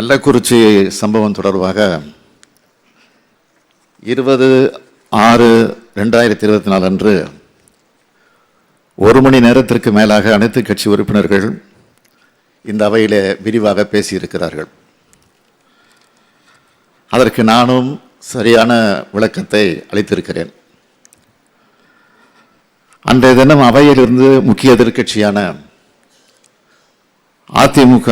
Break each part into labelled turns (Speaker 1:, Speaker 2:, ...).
Speaker 1: கள்ளக்குறிச்சி சம்பவம் தொடர்பாக இருபது ஆறு ரெண்டாயிரத்தி இருபத்தி நாலு அன்று ஒரு மணி நேரத்திற்கு மேலாக அனைத்து கட்சி உறுப்பினர்கள் இந்த அவையில் விரிவாக பேசியிருக்கிறார்கள். அதற்கு நானும் சரியான விளக்கத்தை அளித்திருக்கிறேன். அன்றைய தினம் அவையிலிருந்து முக்கிய எதிர்க்கட்சியான அதிமுக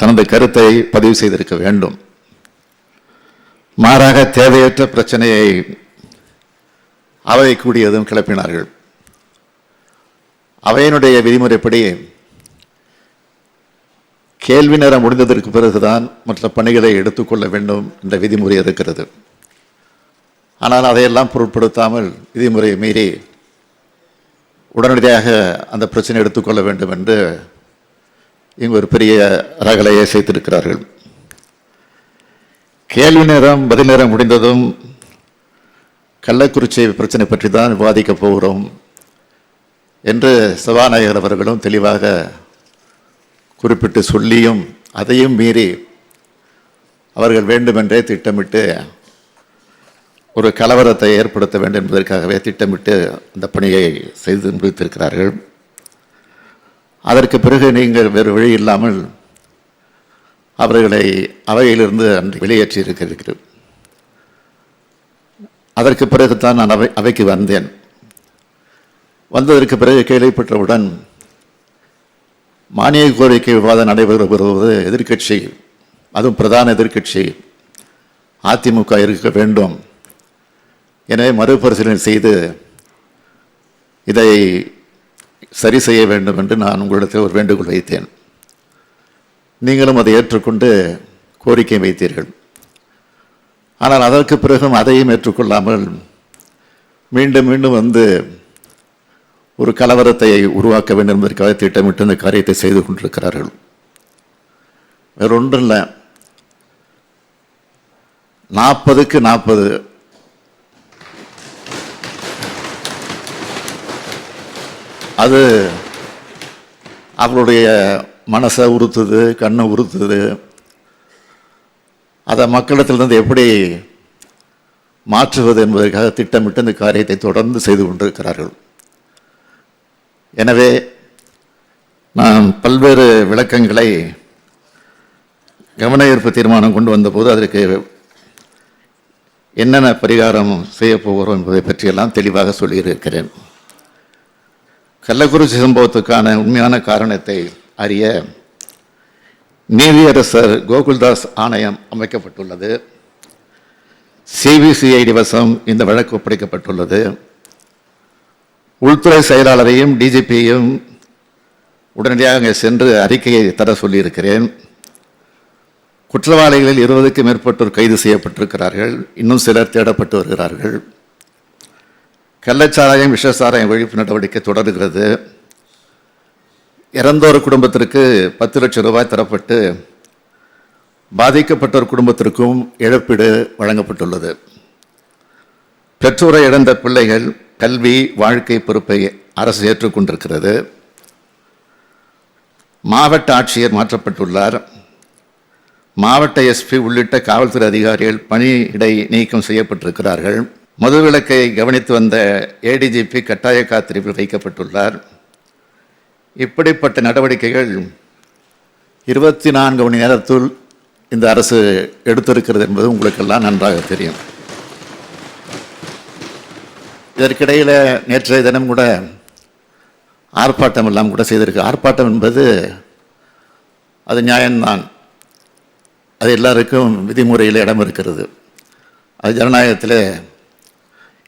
Speaker 1: தனது கருத்தை பதிவு செய்திருக்க வேண்டும். மாறாக தேவையற்ற பிரச்சனையை அவை கூடியதும் கிளப்பினார்கள். அவையினுடைய விதிமுறைப்படி கேள்வி நேரம் முடிந்ததற்கு பிறகுதான் மற்ற பணிகளை எடுத்துக்கொள்ள வேண்டும் என்ற விதிமுறை இருக்கிறது. ஆனால் அதையெல்லாம் பொருட்படுத்தாமல் விதிமுறையை மீறி உடனடியாக அந்த பிரச்சனை எடுத்துக்கொள்ள வேண்டும் என்று இங்கு ஒரு பெரிய ரகலையை சேர்த்திருக்கிறார்கள். கேள்வி நேரம் பதில் நேரம் முடிந்ததும் கள்ளக்குறிச்சி பிரச்சனை பற்றி தான் விவாதிக்கப் போகிறோம் என்று சபாநாயகர் அவர்களும் தெளிவாக குறிப்பிட்டு சொல்லியும் அதையும் மீறி அவர்கள் வேண்டுமென்றே திட்டமிட்டு ஒரு கலவரத்தை ஏற்படுத்த வேண்டும் என்பதற்காகவே திட்டமிட்டு அந்த பணியை செய்து முடித்திருக்கிறார்கள். அதற்கு பிறகு நீங்கள் வேறு வழி இல்லாமல் அவர்களை அவையிலிருந்து அன்று வெளியேற்றி இருக்கிறீர்கள் அதற்கு பிறகுதான் நான் அவை அவைக்கு வந்தேன். வந்ததற்கு பிறகு கேள்விப்பட்டவுடன் மானிய கோரிக்கை விவாதம் நடைபெறுவது எதிர்க்கட்சி அதுவும் பிரதான எதிர்க்கட்சி அதிமுக இருக்க வேண்டும். எனவே மறுபரிசீலனை செய்து இதை சரி செய்ய வேண்டும் என்று நான் உங்களிடத்தில் ஒரு வேண்டுகோள் வைத்தேன். நீங்களும் அதை ஏற்றுக்கொண்டு கோரிக்கை வைத்தீர்கள். ஆனால் அதற்கு பிறகும் அதையும் ஏற்றுக்கொள்ளாமல் மீண்டும் மீண்டும் வந்து ஒரு கலவரத்தை உருவாக்க வேண்டும் என்பதற்காக திட்டமிட்டு இந்த காரியத்தை செய்து கொண்டிருக்கிறார்கள். வேறொன்றும் இல்லை. நாற்பதுக்கு நாற்பது அது அவளுடைய மனசை உறுத்துது கண்ணை உறுத்துது. அதை மக்களிடத்திலிருந்து எப்படி மாற்றுவது என்பதற்காக திட்டமிட்டு இந்த காரியத்தை தொடர்ந்து செய்து கொண்டிருக்கிறார்கள். எனவே நான் பல்வேறு விளக்கங்களை கவன ஈர்ப்பு தீர்மானம் கொண்டு வந்தபோது அதற்கு என்னென்ன பரிகாரம் செய்யப்போகிறோம் என்பதை பற்றியெல்லாம் தெளிவாக சொல்லியிருக்கிறேன். கள்ளக்குறிச்சி சம்பவத்துக்கான உண்மையான காரணத்தை அறிய நீதியரசர் கோகுல்தாஸ் ஆணையம் அமைக்கப்பட்டுள்ளது. சிபிசிஐடி வசம் இந்த வழக்கு ஒப்படைக்கப்பட்டுள்ளது. உள்துறை செயலாளரையும் டிஜிபியையும் உடனடியாக அங்கே சென்று அறிக்கையை தர சொல்லியிருக்கிறேன். குற்றவாளிகளில் இருபதுக்கும் மேற்பட்டோர் கைது செய்யப்பட்டிருக்கிறார்கள். இன்னும் சிலர் தேடப்பட்டு வருகிறார்கள். கள்ளச்சாராயம் விஷசாராயம் ஒழிப்பு நடவடிக்கை தொடர்கிறது. இறந்தோர் குடும்பத்திற்கு பத்து லட்சம் ரூபாய் தரப்பட்டு பாதிக்கப்பட்டோர் குடும்பத்திற்கும் இழப்பீடு வழங்கப்பட்டுள்ளது. பெற்றோரை இழந்த பிள்ளைகள் கல்வி வாழ்க்கை பொறுப்பை அரசு ஏற்றுக்கொண்டிருக்கிறது மாவட்ட ஆட்சியர் மாற்றப்பட்டுள்ளார். மாவட்ட எஸ்பி உள்ளிட்ட காவல்துறை அதிகாரிகள் பணியிடை நீக்கம் செய்யப்பட்டிருக்கிறார்கள். மதுவிலக்கை கவனித்து வந்த ஏடிஜிபி கட்டாய காத்திருப்பில் வைக்கப்பட்டுள்ளார். இப்படிப்பட்ட நடவடிக்கைகள் இருபத்தி நான்கு மணி நேரத்துள் இந்த அரசு எடுத்திருக்கிறது என்பது உங்களுக்கெல்லாம் நன்றாக தெரியும். இதற்கிடையில் நேற்றைய தினம் கூட ஆர்ப்பாட்டம் எல்லாம் கூட செய்திருக்கு. ஆர்ப்பாட்டம் என்பது அது நியாயம்தான். அது எல்லாருக்கும் விதிமுறையில் இடம் இருக்கிறது. அது ஜனநாயகத்தில்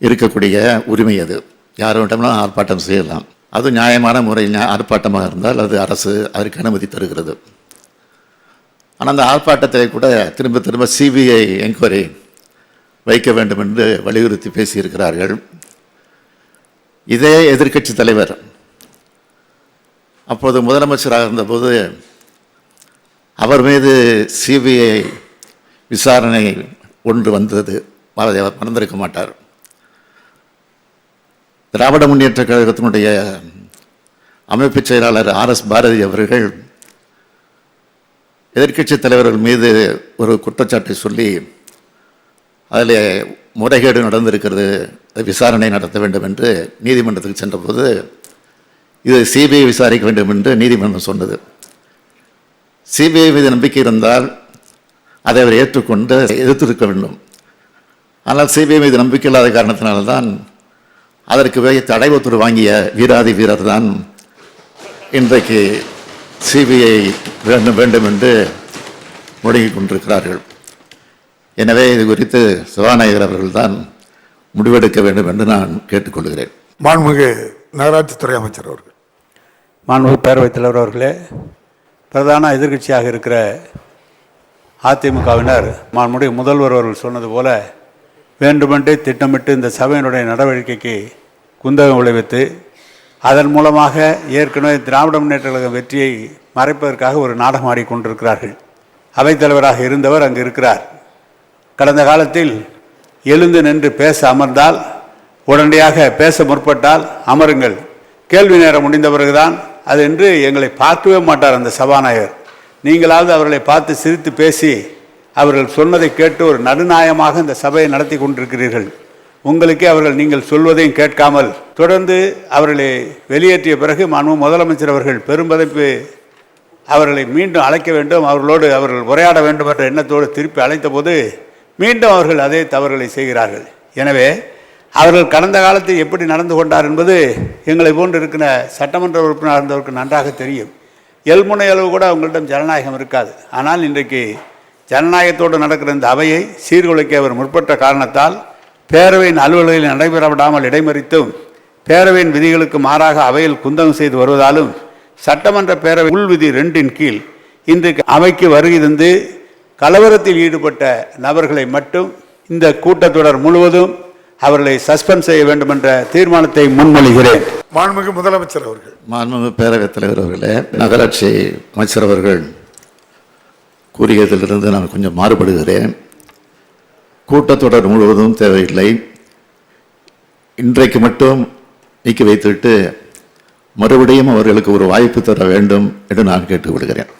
Speaker 1: இருக்கக்கூடிய உரிமை அது. யாரோட்டம்னா ஆர்ப்பாட்டம் செய்யலாம். அது நியாயமான முறையில் ஆர்ப்பாட்டமாக இருந்தால் அது அரசு அதற்கு அனுமதி தருகிறது. ஆனால் அந்த ஆர்ப்பாட்டத்தை கூட திரும்ப திரும்ப சிபிஐ என்கொயரி வைக்க வேண்டும் என்று வலியுறுத்தி பேசியிருக்கிறார்கள். இதே எதிர்க்கட்சி தலைவர். அப்போது முதலமைச்சராக இருந்தபோது அவர் மீது சிபிஐ விசாரணை ஒன்று வந்தது. மறந்திருக்க மாட்டார். திராவிட முன்னேற்ற கழகத்தினுடைய அமைப்புச் செயலாளர் ஆர் எஸ் பாரதி அவர்கள் எதிர்க்கட்சி தலைவர்கள் மீது ஒரு குற்றச்சாட்டை சொல்லி அதில் முறைகேடு நடந்திருக்கிறது விசாரணை நடத்த வேண்டும் என்று நீதிமன்றத்துக்கு சென்றபோது இது சிபிஐ விசாரிக்க வேண்டும் என்று நீதிமன்றம் சொன்னது. சிபிஐ மீது நம்பிக்கை இருந்தால் அதை அவர் ஏற்றுக்கொண்டு எதிர்த்திருக்க வேண்டும். ஆனால் சிபிஐ மீது நம்பிக்கை இல்லாத காரணத்தினால்தான் அதற்கு வே- தடை உத்தரவு வாங்கிய வீராதி வீரர் தான் இன்றைக்கு சிபிஐ வேண்டும் வேண்டும் என்று முடங்கிக் கொண்டிருக்கிறார்கள். எனவே இது குறித்து சபாநாயகர் அவர்கள்தான் முடிவெடுக்க வேண்டும் என்று நான் கேட்டுக்கொள்கிறேன்.
Speaker 2: மாண்புமிகு நகராட்சித்துறை அமைச்சர் அவர்கள்.
Speaker 3: மாண்புமிகு பேரவைத் தலைவர் அவர்களே பிரதான எதிர்க்கட்சியாக இருக்கிற அதிமுகவினர் மாண்புமிகு முதல்வர் அவர்கள் சொன்னது போல வேண்டுமென்றே திட்டமிட்டு இந்த சபையினுடைய நடவடிக்கைக்கு குந்தகம் விளைவித்து அதன் மூலமாக ஏற்கனவே திராவிட முன்னேற்ற கழக வெற்றியை மறைப்பதற்காக ஒரு நாடகம் ஆடிக்கொண்டிருக்கிறார்கள். அவைத்தலைவராக இருந்தவர் அங்கு இருக்கிறார். கடந்த காலத்தில் எழுந்து நின்று பேச அமர்ந்தால் உடனடியாக பேச முற்பட்டால் அமருங்கள். கேள்வி நேரம் முடிந்த பிறகுதான் அது என்று எங்களை பார்க்கவே மாட்டார் அந்த சபாநாயகர். நீங்களாவது அவர்களை பார்த்து சிரித்து பேசி அவர்கள் சொன்னதை கேட்டு ஒரு நடுநாயமாக இந்த சபையை நடத்தி கொண்டிருக்கிறீர்கள். உங்களுக்கே அவர்கள் நீங்கள் சொல்வதையும் கேட்காமல் தொடர்ந்து அவர்களை வெளியேற்றிய பிறகு மாண்பு முதலமைச்சர் அவர்கள் பெரும்பதைப்பு அவர்களை மீண்டும் அழைக்க வேண்டும் அவர்களோடு அவர்கள் உரையாட வேண்டும் என்ற எண்ணத்தோடு திருப்பி அழைத்தபோது மீண்டும் அவர்கள் அதே தவறுகளை செய்கிறார்கள். எனவே அவர்கள் கடந்த காலத்தில் எப்படி நடந்து கொண்டார் என்பது எங்களை போன்று இருக்கிற சட்டமன்ற உறுப்பினர் இருந்தவருக்கு நன்றாக தெரியும். எல்முனை அளவு கூட அவங்களிடம் ஜனநாயகம் இருக்காது. ஆனால் இன்றைக்கு ஜனநாயகத்தோடு நடக்கிற இந்த அவையை சீர்குலைக்க அவர் முற்பட்ட காரணத்தால் பேரவையின் அலுவல்களில் நடைபெற விடாமல் இடைமறித்தும் பேரவையின் விதிகளுக்கு மாறாக அவையில் குந்தகம் செய்து வருவதாலும் சட்டமன்ற பேரவை உள் விதி ரெண்டின் கீழ் இன்றைக்கு அவைக்கு வருகை தந்து கலவரத்தில் ஈடுபட்ட நபர்களை மட்டும் இந்த கூட்டத்தொடர் முழுவதும் அவர்களை சஸ்பெண்ட் செய்ய வேண்டும் என்ற தீர்மானத்தை முன்மொழிகிறேன்.
Speaker 2: மாண்புமிகு முதலமைச்சர் அவர்கள்.
Speaker 1: மாண்புமிகு பேரவைத் தலைவர் அவர்களே நகராட்சி அமைச்சர் அவர்கள் கூறியதிலிருந்து நான் கொஞ்சம் மாறுபடுகிறேன். கூட்டத்தொடர் முழுவதும் தேவையில்லை. இன்றைக்கு மட்டும் நீக்கி வைத்துவிட்டு மறுபடியும் அவர்களுக்கு ஒரு வாய்ப்பு தர வேண்டும் என்று நான் கேட்டுக்கொள்கிறேன்